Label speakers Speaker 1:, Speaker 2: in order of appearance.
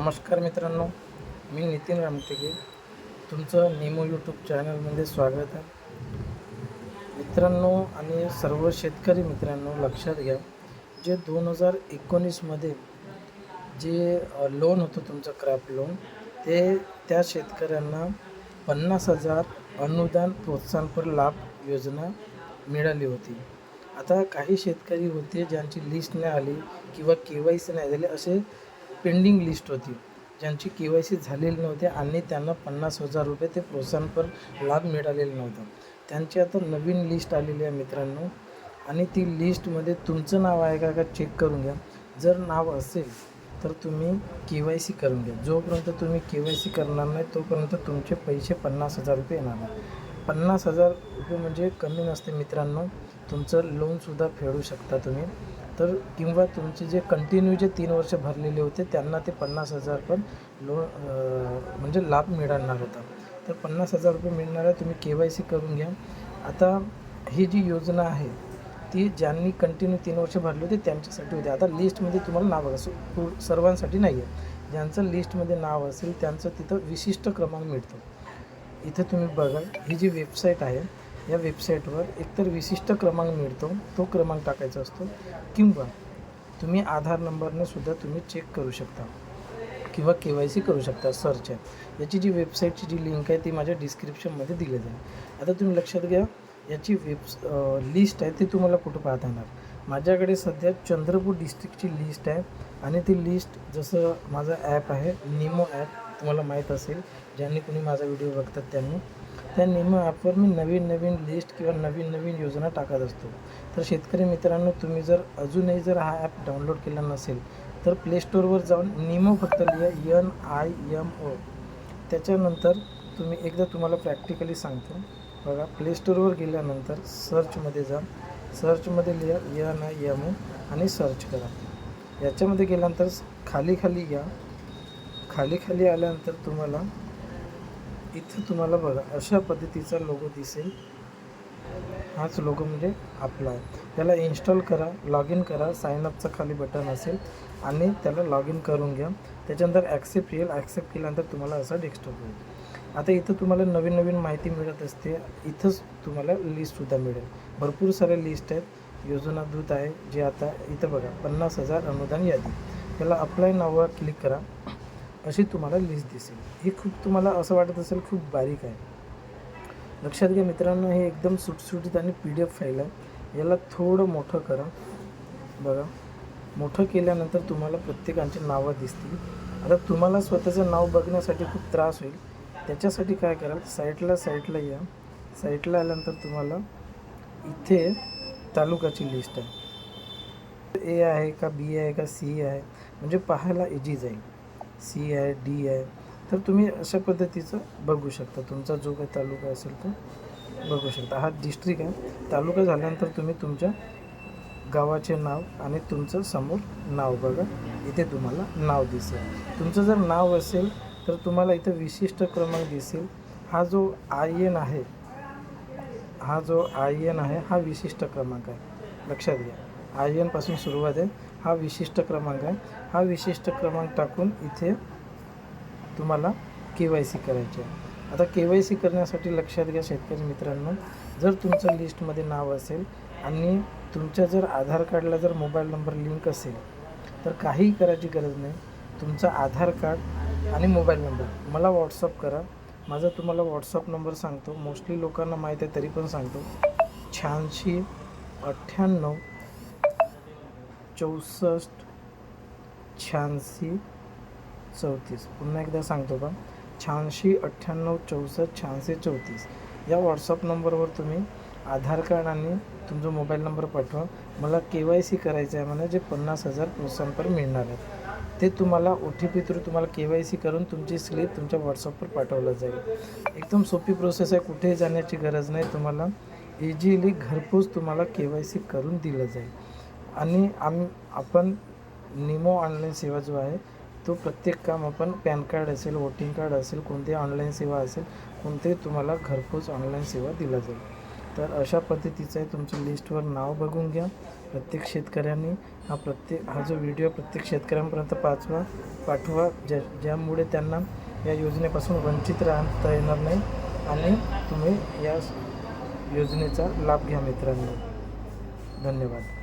Speaker 1: नमस्कार मित्रांनो मी नितीन रामटेके. तुमचं नेमो यूट्यूब चॅनलमध्ये स्वागत आहे. मित्रांनो आणि सर्व शेतकरी मित्रांनो लक्षात घ्या जे दोन हजार एकोणीसमध्ये जे लोन होतं तुमचं क्रॅप लोन ते त्या शेतकऱ्यांना पन्नास हजार अनुदान प्रोत्साहनपर लाभ योजना मिळाली होती. आता काही शेतकरी होते ज्यांची लिस्ट नाही आली किंवा के वाय सी नाही झाली असे पेंडिंग लिस्ट होती. ज्यांची के वाय सी झालेली नव्हती आणि त्यांना पन्नास हजार रुपये ते प्रोत्साहनपर लाभ मिळालेला नव्हता. त्यांची आता नवीन लिस्ट आलेली आहे मित्रांनो. आणि ती लिस्टमध्ये तुमचं नाव आहे का का चेक करून घ्या. जर नाव असेल तर तुम्ही के वाय सी करून घ्या. जोपर्यंत तुम्ही के वाय सी करणार नाही तोपर्यंत तुमचे पैसे पन्नास हजार रुपये येणार नाही. पन्नास हजार रुपये म्हणजे कमी नसते मित्रांनो. तुमचं लोनसुद्धा फेडू शकता तुम्ही. तर किंवा तुमचे जे कंटिन्यू जे तीन वर्ष भरलेले होते त्यांना ते पन्नास हजार पण लोन म्हणजे लाभ मिळणार होता. तर पन्नास हजार रुपये मिळणार आहे तुम्ही के वाय सी करून घ्या. आता ही जी योजना आहे ती ज्यांनी कंटिन्यू तीन वर्ष भरली होती त्यांच्यासाठी होती. आता लिस्टमध्ये तुम्हाला नाव असं पू- सर्वांसाठी नाही आहे ज्यांचं लिस्टमध्ये नाव असेल त्यांचं तिथं विशिष्ट क्रमांक मिळतो. इथे तुम्ही बघा ही जी वेबसाईट आहे या वेबसाईटवर एकतर विशिष्ट क्रमांक मिळतो तो क्रमांक टाकायचा असतो किंवा तुम्ही आधार नंबरने सुद्धा तुम्ही चेक करू शकता किंवा के वाय सी करू शकता सर्च आहे याची जी वेबसाईटची जी लिंक आहे ती माझ्या डिस्क्रिप्शनमध्ये दिली जाईल. आता तुम्ही लक्षात घ्या याची वेब लिस्ट आहे ती तुम्हाला कुठं पाहता येणार? माझ्याकडे सध्या चंद्रपूर डिस्ट्रिक्टची लिस्ट आहे आणि ती लिस्ट जसं माझं ॲप आहे निमो ॲप तुम्हाला माहीत असेल ज्यांनी कोणी माझा व्हिडिओ बघतात त्यांनी. त्या निमो ॲपवर मी नवीन नवीन लिस्ट किंवा नवीन नवीन योजना टाकत असतो. तर शेतकरी मित्रांनो तुम्ही जर अजूनही जर हा ॲप डाउनलोड केला नसेल तर प्ले स्टोअरवर जाऊन निमो फक्त लिहा एन आय एम ओ त्याच्यानंतर तुम्ही एकदा तुम्हाला प्रॅक्टिकली सांगतो. बघा प्ले स्टोअरवर गेल्यानंतर सर्चमध्ये जा. सर्चमध्ये लिहा एन आय एम ओ आणि सर्च करा. याच्यामध्ये गेल्यानंतर खाली खाली या खाली खाली आल्यानंतर तुम्हाला इथं तुम्हाला बघा अशा पद्धतीचा लोगो दिसेल. हाच लोगो म्हणजे आपला आहे. त्याला इन्स्टॉल करा लॉग इन करा साईनअपचं खाली बटन असेल आणि त्याला लॉग इन करून घ्या. त्याच्यानंतर ॲक्सेप्ट येईल. ॲक्सेप्ट केल्यानंतर तुम्हाला असा डेस्कटॉप होईल आता इथं तुम्हाला नवीन नवीन माहिती मिळत असते. इथंच तुम्हाला लिस्टसुद्धा मिळेल. भरपूर साऱ्या लिस्ट आहेत. योजना दूत आहे जे आता इथं बघा पन्नास हजार अनुदान यादी. त्याला अप्लाय नावावर क्लिक करा. अशी तुम्हाला लिस्ट दिसेल. ही खूप तुम्हाला असं वाटत असेल खूप बारीक आहे. लक्षात घ्या मित्रांनो हे एकदम सुटसुटीत आणि पी डी एफ फाईल आहे. याला थोडं मोठं करा. बघा. मोठं केल्यानंतर तुम्हाला प्रत्येकांची नावं दिसतील. आता तुम्हाला स्वतःचं नाव बघण्यासाठी खूप त्रास होईल. त्याच्यासाठी काय कराल? साईटला साईटला या. साईटला आल्यानंतर तुम्हाला इथे तालुकाची लिस्ट आहे. ए आहे का बी आहे का सी आहे. म्हणजे पाहायला इजी जाईल. सी आहे डी आहे तर तुम्ही अशा पद्धतीचं बघू शकता. तुमचा जो काही तालुका असेल तो बघू शकता. हा डिस्ट्रिक्ट आहे. तालुका झाल्यानंतर तुम्ही तुमच्या गावाचे नाव आणि तुमचं समोर नाव बघा. इथे तुम्हाला नाव दिसेल. तुमचं जर नाव असेल तर तुम्हाला इथं विशिष्ट क्रमांक दिसेल. हा जो आय एन आहे हा जो आय एन आहे हा विशिष्ट क्रमांक आहे. लक्षात घ्या. आय एनपासून सुरुवात आहे. हा विशिष्ट क्रमांक आहे. हा विशिष्ट क्रमांक टाकून इथे तुम्हाला के वाय सी करायची आहे. आता के वाय सी करण्यासाठी लक्षात घ्या शेतकरी मित्रांनो जर तुमचं लिस्टमध्ये नाव असेल आणि तुमच्या जर आधार कार्डला जर मोबाईल नंबर लिंक असेल तर काहीही करायची गरज नाही. तुमचा आधार कार्ड आणि मोबाईल नंबर मला व्हॉट्सअप करा. माझा तुम्हाला व्हॉट्सअप नंबर सांगतो. मोस्टली लोकांना माहीत आहे तरी पण सांगतो. शहाऐंशी अठ्ठ्याण्णव चौसष्ट शहाऐंशी चौतीस. पुन्हा एकदा सांगतो का? शहाऐंशी अठ्ठ्याण्णव चौसष्ट शहाऐंशी चौतीस. या व्हॉट्सअप नंबरवर तुम्ही आधार कार्ड आणि तुमचा मोबाईल नंबर पाठवा. मला के वाय सी करायचं आहे म्हणजे जे पन्नास हजार प्रोत्साहनपर मिळणार आहेत ते तुम्हाला ओ टी पी थ्रू तुम्हाला के वाय सी करून तुमची स्लिप तुमच्या व्हॉट्सअपवर पाठवलं जाईल. एकदम सोपी प्रोसेस आहे कुठेही जाण्याची गरज नाही. तुम्हाला इझिली घरपोच तुम्हाला के वाय सी करून दिलं जाईल. आणि आम आपण निमो ऑनलाईन सेवा जो आहे तो प्रत्येक काम आपण पॅन कार्ड असेल वोटिंग कार्ड असेल कोणते ऑनलाईन सेवा असेल कोणतेही तुम्हाला घरपोच ऑनलाईन सेवा दिला जाईल. तर अशा पद्धतीचं आहे तुमच्या लिस्टवर नाव बघून घ्या. प्रत्येक शेतकऱ्यांनी हा प्रत्येक हा जो व्हिडिओ प्रत्येक शेतकऱ्यांपर्यंत पाचवा पाठवा ज्या ज्यामुळे त्यांना या योजनेपासून वंचित राहता येणार नाही आणि तुम्ही या योजनेचा लाभ घ्या मित्रांनो. धन्यवाद.